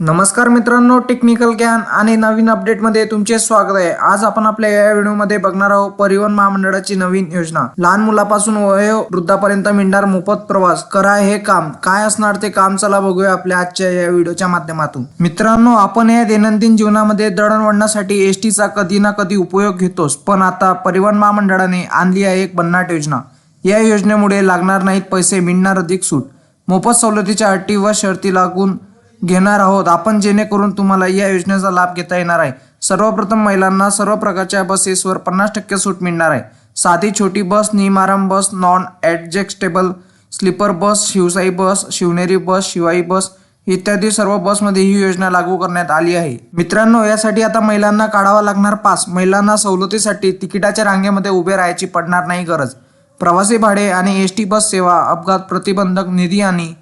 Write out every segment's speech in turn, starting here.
नमस्कार मित्रांनो टेक्निकल ज्ञान आणि नवीन अपडेटमध्ये तुमचे स्वागत आहे. आज आपण आपल्या या व्हिडिओमध्ये बघणार आहोत परिवहन महामंडळाची नवीन योजना. लहान मुलापासून वयो वृद्धापर्यंत मिळणार मोफत प्रवास. करा हे काम. काय असणार ते काम चला बघूया आपल्या आजच्या या व्हिडिओच्या माध्यमातून. मित्रांनो आपण या दैनंदिन जीवनामध्ये दळणवळणासाठी एस टीचा कधी ना कधी उपयोग घेतोच. पण आता परिवहन महामंडळाने आणली आहे एक भन्नाट योजना. या योजनेमुळे लागणार नाहीत पैसे मिळणार अधिक सूट. मोफत सवलतीच्या अटी व शर्ती लागून घेणार आहोत. आपण जेणेकरून तुम्हाला या योजनेचा लाभ घेता येणार आहे. सर्वप्रथम महिलांना सर्व प्रकारच्या बसेसवर पन्नास टक्के सूट मिळणार आहे. साधी छोटी bus निमाराम bus non adjustable sleeper bus Shivsai bus Shivneri bus Shivai bus इत्यादी सर्व बसमध्ये ही योजना लागू करण्यात आली आहे. मित्रांनो यासाठी आता महिलांना काढावा लागणार पास. महिलांना सवलतीसाठी तिकिटाच्या रांगेमध्ये उभे राहायची पडणार नाही गरज. प्रवासी भाडे आणि एस टी बस सेवा अपघात प्रतिबंधक निधी आणि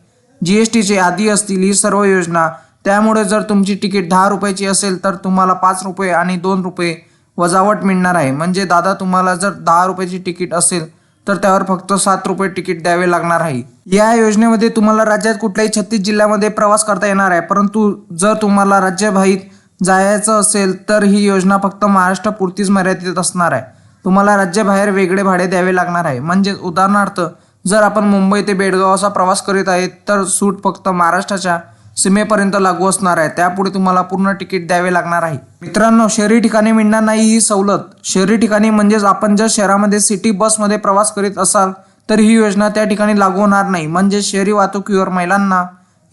जी एस टीचे आधी असतील ही सर्व योजना त्यामुळे जर तुमची तिकीट दहा रुपयाची असेल तर तुम्हाला पाच रुपये आणि दोन रुपये वजावट मिळणार आहे. म्हणजे दादा तुम्हाला जर दहा रुपयाची तिकीट असेल तर त्यावर फक्त सात रुपये तिकीट द्यावे लागणार आहे. या योजनेमध्ये तुम्हाला राज्यात कुठल्याही छत्तीस जिल्ह्यामध्ये प्रवास करता येणार आहे. परंतु जर तुम्हाला राज्याबाहेर जायचं असेल तर ही योजना फक्त महाराष्ट्रापुरतीच मर्यादित असणार आहे. तुम्हाला राज्याबाहेर वेगळे भाडे द्यावे लागणार आहे. म्हणजे उदाहरणार्थ जर आपण मुंबई ते बेडगाव असा प्रवास करीत आहे तर सूट फक्त महाराष्ट्राच्या सीमेपर्यंत लागू असणार आहे. त्यापुढे तुम्हाला पूर्ण तिकीट द्यावे लागणार आहे. मित्रांनो शहरी ठिकाणी मिळणार नाही ही सवलत. शहरी ठिकाणी म्हणजेच आपण जर शहरामध्ये सिटी बसमध्ये प्रवास करीत असाल तर ही योजना त्या ठिकाणी लागू होणार नाही. म्हणजे शहरी वाहतुकीवर महिलांना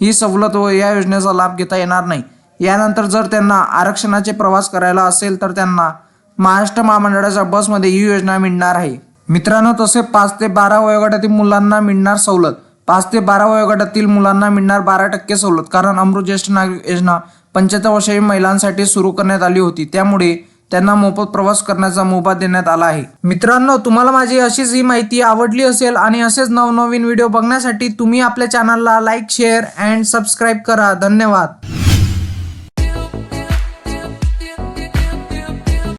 ही सवलत व या योजनेचा लाभ घेता येणार नाही. यानंतर जर त्यांना आरक्षणाचे प्रवास करायला असेल तर त्यांना महाराष्ट्र महामंडळाच्या बसमध्ये ही योजना मिळणार आहे. मित्रांनो तसे पाच ते बारा वयोगटातील मुलांना मिळणार सवलत. पाच ते बारा वयोगटातील मुलांना मिळणार बारा टक्के सवलत. कारण अमृत ज्येष्ठ नागरिक योजना पंच्याहत्तर वर्षीय महिलांसाठी सुरू करण्यात आली होती. त्यामुळे त्यांना मोफत प्रवास करण्याचा मोबा देण्यात आला आहे. मित्रांनो तुम्हाला माझी अशीच ही माहिती आवडली असेल आणि असेच नवनवीन व्हिडिओ बघण्यासाठी तुम्ही आपल्या चॅनलला लाईक शेअर अँड सबस्क्राईब करा. धन्यवाद.